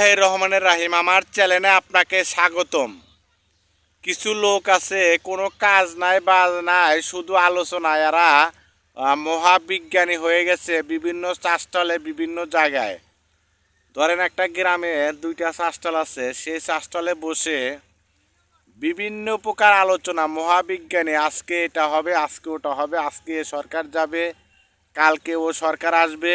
হে রহমানের রাহিম, আমার চ্যানেলে আপনাকে স্বাগতম। কিছু লোক আছে, কোনো কাজ নাই, বাজ নাই, শুধু আলোচনায় এরা মহাবিজ্ঞানী হয়ে গেছে বিভিন্ন চাষটলে বিভিন্ন জায়গায়। ধরেন একটা গ্রামে দুইটা চাষটল আছে, সেই চাষটলে বসে বিভিন্ন প্রকার আলোচনা, মহাবিজ্ঞানী, আজকে এটা হবে, আজকে ওটা হবে, আজকে সরকার যাবে, কালকে ও সরকার আসবে।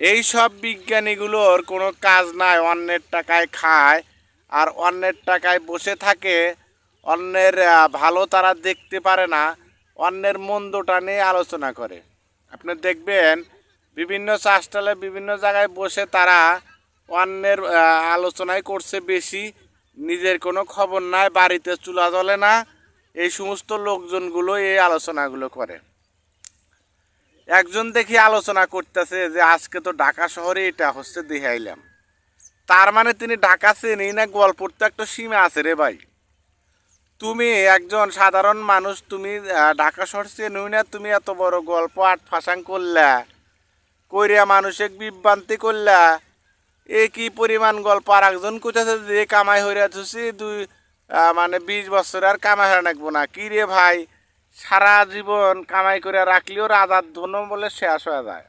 এই সব বিজ্ঞানীগুলোর কোনো কাজ নাই অন্যের টাকায় খায়। আর অন্যের টাকায় বসে থাকে অন্যের ভালো তারা দেখতে পারে না অন্যের মন্দটা নিয়ে আলোচনা করে। আপনি দেখবেন বিভিন্ন চাষটালে বিভিন্ন জায়গায় বসে তারা অন্যের আহ, আলোচনায় করছে বেশি নিজের কোনো খবর নাই বাড়িতে চুলা জ্বলে না এই সমস্ত লোকজনগুলো এই আলোচনাগুলো করে। একজন দেখি আলোচনা করতেছে যে আজকে তো ঢাকা শহরে এটা হচ্ছে দেখাইলাম। তার মানে তিনি ঢাকা চেনি না গল্পর তো একটা সীমা আছে রে ভাই। তুমি একজন সাধারণ মানুষ, তুমি ঢাকা শহর চেনুই না, তুমি এত বড় গল্প আট ফাঁসাং করলা কইরিয়া মানুষের বিভ্রান্তি করলা। এ কি পরিমাণ গল্প? আর একজন কোথাছে যে কামাই হইয়া থুসি, দুই মানে বিশ বছর আর কামাই হয়ে রাখব না। কি রে ভাই? সারা জীবন কামাই করে রাখলেও রাজার ধন বলে শেষ হয়ে যায়।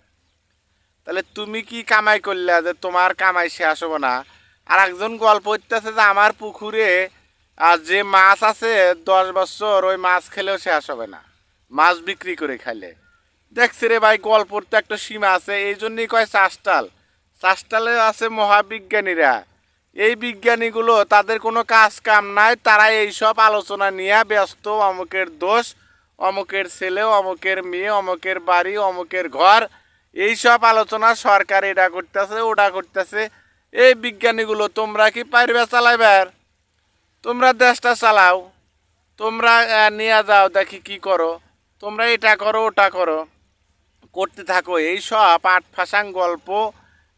তাহলে তুমি কি কামাই করলে যে তোমার কামাই শেষ হবে না? আর একজন গল্প হইতেছে যে আমার পুকুরে, আর যে মাছ আছে, দশ বছর ওই মাছ খেলেও শেষ হবে না। মাছ বিক্রি করে খাইলে। দেখছি রে ভাই, গল্পর তো একটা সীমা আছে, এই জন্যই কয় চাষটাল চাষটালে আছে মহাবিজ্ঞানীরা। এই বিজ্ঞানীগুলো তাদের কোনো কাজ কাম নাই তারা এইসব আলোচনা নিয়ে ব্যস্ত, অমুকের দোষ অমুকের ছেলে, অমুকের মেয়ে, অমুকের বাড়ি, অমুকের ঘর, এইসব আলোচনা সরকার এটা করতেছে, ওটা করতেছে। এই বিজ্ঞানীগুলো তোমরা কি পারবে চালাইবার তোমরা দেশটা চালাও। তোমরা নিয়ে যাও, দেখি কি করো। তোমরা এটা করো, ওটা করো। করতে থাকো। এই সব আট ফাঁসাং গল্প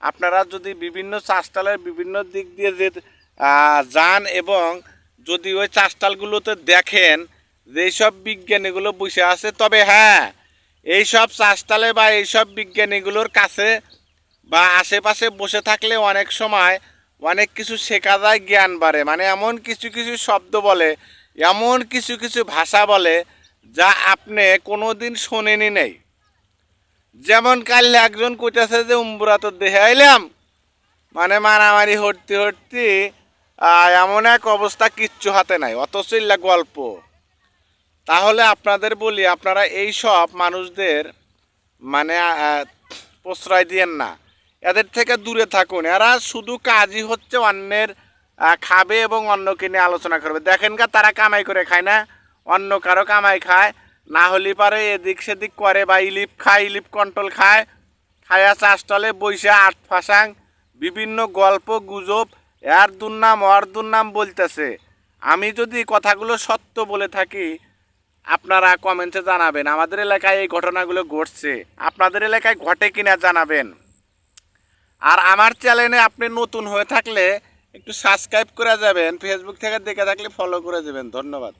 আপনারা যদি বিভিন্ন চাষটালের বিভিন্ন দিক দিয়ে যে যান এবং যদি ওই চাষটালগুলোতে দেখেন যে এইসব বিজ্ঞানীগুলো বসে আছে, তবে হ্যাঁ এইসব চাষটালে বা এইসব বিজ্ঞানীগুলোর কাছে বা আশেপাশে বসে থাকলে অনেক সময় অনেক কিছু শেখা যায়, জ্ঞান বাড়ে। মানে এমন কিছু কিছু শব্দ বলে, এমন কিছু কিছু ভাষা বলে, যা আপনি কোনো দিন শোনেনি নেই। যেমন কাল একজন কইতেছে যে, উম্বুরা তো দেখে আইলাম। মানে মারামারি হরতে হরতে এমন এক অবস্থা কিচ্ছু হাতে নাই ইল্লা গল্প। তাহলে আপনাদের বলি, আপনারা এই সব মানুষদের মানে প্রশ্রয় দিয়েন না। এদের থেকে দূরে থাকুন। এরা শুধু কাজই হচ্ছে অন্যের খাবে এবং অন্যকে নিয়ে আলোচনা করবে। দেখেন গা, তারা কামাই করে খায় না? অন্য কারও কামাই খায়, না হলে পারে এদিক সেদিক করে বা ইলিপ খায়, ইলিপ কন্ট্রোল খায়, খায়া চাষটলে বইসে আট ফাঁসাং, বিভিন্ন গল্প, গুজব, এর দুর্নাম, ওর দুর্নাম বলতেছে। আমি যদি কথাগুলো সত্য বলে থাকি আপনারা কমেন্টে জানাবেন, আমাদের এলাকায় এই ঘটনাগুলো ঘটছে। আপনাদের এলাকায় ঘটে কিনা জানাবেন। আর আমার চ্যানেলে আপনি নতুন হয়ে থাকলে একটু সাবস্ক্রাইব করে যাবেন ফেসবুক থেকে দেখে থাকলে ফলো করে দেবেন ধন্যবাদ।